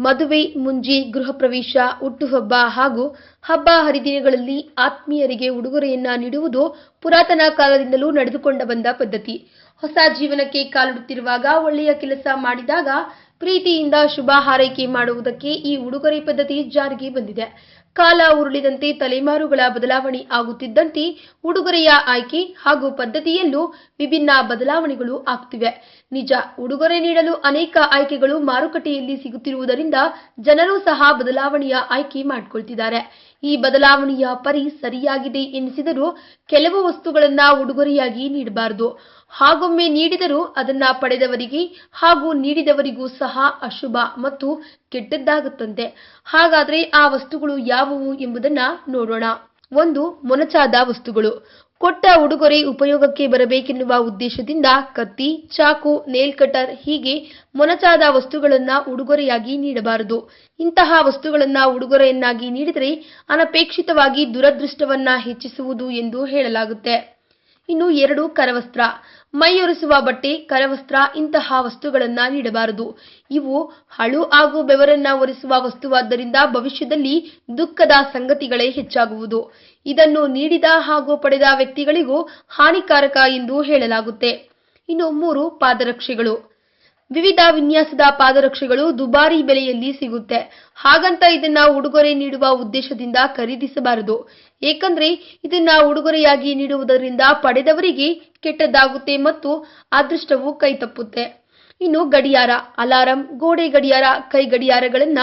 ಮದುವೆ, ಮುಂಜಿ, ಗೃಹ ಪ್ರವೇಶ, ಹುಟ್ಟುಹಬ್ಬ ಹಾಗೂ ಹಬ್ಬ ಹರಿದಿನಗಳಲ್ಲಿ ಆತ್ಮೀಯರಿಗೆ ಉಡುಗೊರೆಯನ್ನ ನೀಡುವುದು ಪುರಾತನ ಕಾಲದಿಂದಲೂ ನಡೆದುಕೊಂಡ ಬಂದ ಪದ್ಧತಿ. ಹೊಸ ಜೀವನಕ್ಕೆ ಕಾಲಿಡುತ್ತಿರುವಾಗ ಒಳ್ಳೆಯ ಕೆಲಸ ಮಾಡಿದಾಗ ಪ್ರೀತಿಯಿಂದ ಶುಭ ಹಾರೈಕೆ ಮಾಡುವುದಕ್ಕೆ ಈ ಉಡುಗೊರೆ ಪದ್ಧತಿ ಜಾರಿಗೆ ಬಂದಿದೆ. ಕಾಲ ಉರುಳಿದಂತೆ ತಲೆಮಾರುಗಳ ಬದಲಾವಣೆ ಆಗುತ್ತಿದ್ದಂತೆ ಉಡುಗೊರೆಯ ಆಯ್ಕೆ ಹಾಗೂ ಪದ್ಧತಿಯಲ್ಲೂ ವಿಭಿನ್ನ ಬದಲಾವಣೆಗಳು ಆಗ್ತಿವೆ. ನಿಜ, ಉಡುಗೊರೆ ನೀಡಲು ಅನೇಕ ಆಯ್ಕೆಗಳು ಮಾರುಕಟ್ಟೆಯಲ್ಲಿ ಸಿಗುತ್ತಿರುವುದರಿಂದ ಜನರು ಸಹ ಬದಲಾವಣೆಯ ಆಯ್ಕೆ ಮಾಡಿಕೊಳ್ತಿದ್ದಾರೆ. ಈ ಬದಲಾವಣೆಯ ಪರಿ ಸರಿಯಾಗಿದೆ ಎನಿಸಿದರೂ ಕೆಲವು ವಸ್ತುಗಳನ್ನ ಉಡುಗೊರೆಯಾಗಿ ನೀಡಬಾರದು. ಹಾಗೊಮ್ಮೆ ನೀಡಿದರೂ ಅದನ್ನ ಪಡೆದವರಿಗೆ ಹಾಗೂ ನೀಡಿದವರಿಗೂ ಸಹ ಅಶುಭ ಮತ್ತು ಕೆಟ್ಟದ್ದಾಗುತ್ತಂತೆ. ಹಾಗಾದ್ರೆ ಆ ವಸ್ತುಗಳು ಯಾವುವು ಎಂಬುದನ್ನ ನೋಡೋಣ. ಒಂದು, ಮೊನಚಾದ ವಸ್ತುಗಳು. ಕೊಟ್ಟ ಉಡುಗೊರೆ ಉಪಯೋಗಕ್ಕೆ ಬರಬೇಕೆನ್ನುವ ಉದ್ದೇಶದಿಂದ ಕತ್ತಿ, ಚಾಕು, ನೇಲ್ ಕಟರ್ ಹೀಗೆ ಮೊನಚಾದ ವಸ್ತುಗಳನ್ನ ಉಡುಗೊರೆಯಾಗಿ ನೀಡಬಾರದು. ಇಂತಹ ವಸ್ತುಗಳನ್ನ ಉಡುಗೊರೆಯನ್ನಾಗಿ ನೀಡಿದರೆ ಅನಪೇಕ್ಷಿತವಾಗಿ ದುರದೃಷ್ಟವನ್ನ ಹೆಚ್ಚಿಸುವುದು ಎಂದು ಹೇಳಲಾಗುತ್ತೆ. ಇನ್ನು ಎರಡು ಕರವಸ್ತ್ರ. ಮೈಯೊರೆಸುವ ಬಟ್ಟೆ, ಕರವಸ್ತ್ರ, ಇಂತಹ ವಸ್ತುಗಳನ್ನ ನೀಡಬಾರದು. ಇವು ಹಳು ಹಾಗೂ ಬೆವರನ್ನ ಒರೆಸುವ ವಸ್ತುವಾದ್ದರಿಂದ ಭವಿಷ್ಯದಲ್ಲಿ ದುಃಖದ ಸಂಗತಿಗಳೇ ಹೆಚ್ಚಾಗುವುದು. ಇದನ್ನು ನೀಡಿದ ಹಾಗೂ ಪಡೆದ ವ್ಯಕ್ತಿಗಳಿಗೂ ಹಾನಿಕಾರಕ ಎಂದು ಹೇಳಲಾಗುತ್ತೆ. ಇನ್ನು ಮೂರು ಪಾದರಕ್ಷೆಗಳು. ವಿವಿಧ ವಿನ್ಯಾಸದ ಪಾದರಕ್ಷೆಗಳು ದುಬಾರಿ ಬೆಲೆಯಲ್ಲಿ ಸಿಗುತ್ತೆ. ಹಾಗಂತ ಇದನ್ನ ಉಡುಗೊರೆ ನೀಡುವ ಉದ್ದೇಶದಿಂದ ಖರೀದಿಸಬಾರದು. ಏಕೆಂದರೆ ಇದನ್ನ ಉಡುಗೊರೆಯಾಗಿ ನೀಡುವುದರಿಂದ ಪಡೆದವರಿಗೆ ಕೆಟ್ಟದ್ದಾಗುತ್ತೆ ಮತ್ತು ಅದೃಷ್ಟವು ಕೈತಪ್ಪುತ್ತೆ ಇನ್ನು ಗಡಿಯಾರ, ಅಲಾರಂ, ಗೋಡೆ ಗಡಿಯಾರ, ಕೈ ಗಡಿಯಾರಗಳನ್ನ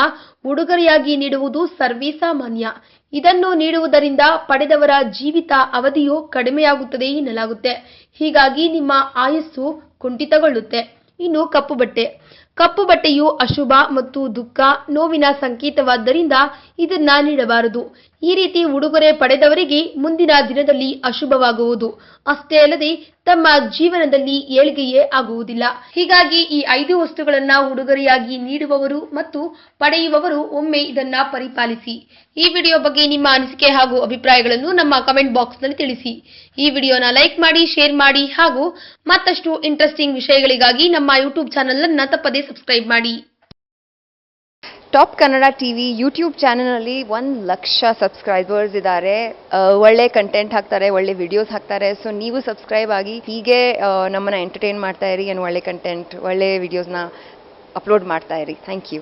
ಉಡುಗೊರೆಯಾಗಿ ನೀಡುವುದು ಸರ್ವೇ ಸಾಮಾನ್ಯ. ಇದನ್ನು ನೀಡುವುದರಿಂದ ಪಡೆದವರ ಜೀವಿತ ಅವಧಿಯು ಕಡಿಮೆಯಾಗುತ್ತದೆ ಎನ್ನಲಾಗುತ್ತೆ. ಹೀಗಾಗಿ ನಿಮ್ಮ ಆಯಸ್ಸು ಕುಂಠಿತಗೊಳ್ಳುತ್ತೆ. ಇನ್ನು ಕಪ್ಪು ಬಟ್ಟೆ. ಕಪ್ಪು ಬಟ್ಟೆಯು ಅಶುಭ ಮತ್ತು ದುಃಖ, ನೋವಿನ ಸಂಕೇತವಾದ್ದರಿಂದ ಇದನ್ನ ನೀಡಬಾರದು. ಈ ರೀತಿ ಉಡುಗೊರೆ ಪಡೆದವರಿಗೆ ಮುಂದಿನ ದಿನದಲ್ಲಿ ಅಶುಭವಾಗುವುದು. ಅಷ್ಟೇ ಅಲ್ಲದೆ, ತಮ್ಮ ಜೀವನದಲ್ಲಿ ಏಳ್ಗೆಯೇ ಆಗುವುದಿಲ್ಲ. ಹೀಗಾಗಿ ಈ ಐದು ವಸ್ತುಗಳನ್ನ ಉಡುಗೊರೆಯಾಗಿ ನೀಡುವವರು ಮತ್ತು ಪಡೆಯುವವರು ಒಮ್ಮೆ ಇದನ್ನ ಪರಿಪಾಲಿಸಿ. ಈ ವಿಡಿಯೋ ಬಗ್ಗೆ ನಿಮ್ಮ ಅನಿಸಿಕೆ ಹಾಗೂ ಅಭಿಪ್ರಾಯಗಳನ್ನು ನಮ್ಮ ಕಮೆಂಟ್ ಬಾಕ್ಸ್ನಲ್ಲಿ ತಿಳಿಸಿ. ಈ ವಿಡಿಯೋನ ಲೈಕ್ ಮಾಡಿ ಶೇರ್ ಮಾಡಿ ಹಾಗೂ ಮತ್ತಷ್ಟು ಇಂಟ್ರೆಸ್ಟಿಂಗ್ ವಿಷಯಗಳಿಗಾಗಿ ನಮ್ಮ ಯೂಟ್ಯೂಬ್ ಚಾನೆಲ್ ಅನ್ನ ತಪ್ಪದೇ ಸಬ್ಸ್ಕ್ರೈಬ್ ಮಾಡಿ. Top Kannada T V YouTube ಚಾನಲಲ್ಲಿ ಒಂದು ಲಕ್ಷ ಸಬ್ಸ್ಕ್ರೈಬರ್ಸ್ ಇದ್ದಾರೆ. ಒಳ್ಳೆ ಕಂಟೆಂಟ್ ಹಾಕ್ತಾರೆ, ಒಳ್ಳೆ ವಿಡಿಯೋಸ್ ಹಾಕ್ತಾರೆ. ಸೊ ನೀವು ಸಬ್ಸ್ಕ್ರೈಬ್ ಆಗಿ ಹೀಗೆ ನಮ್ಮನ್ನ ಎಂಟರ್ಟೈನ್ ಮಾಡ್ತಾ ಇರಿ ಏನು ಒಳ್ಳೆ ಕಂಟೆಂಟ್ ಒಳ್ಳೆ ವಿಡಿಯೋಸ್ನ ಅಪ್ಲೋಡ್ ಮಾಡ್ತಾ ಇರಿ. Thank you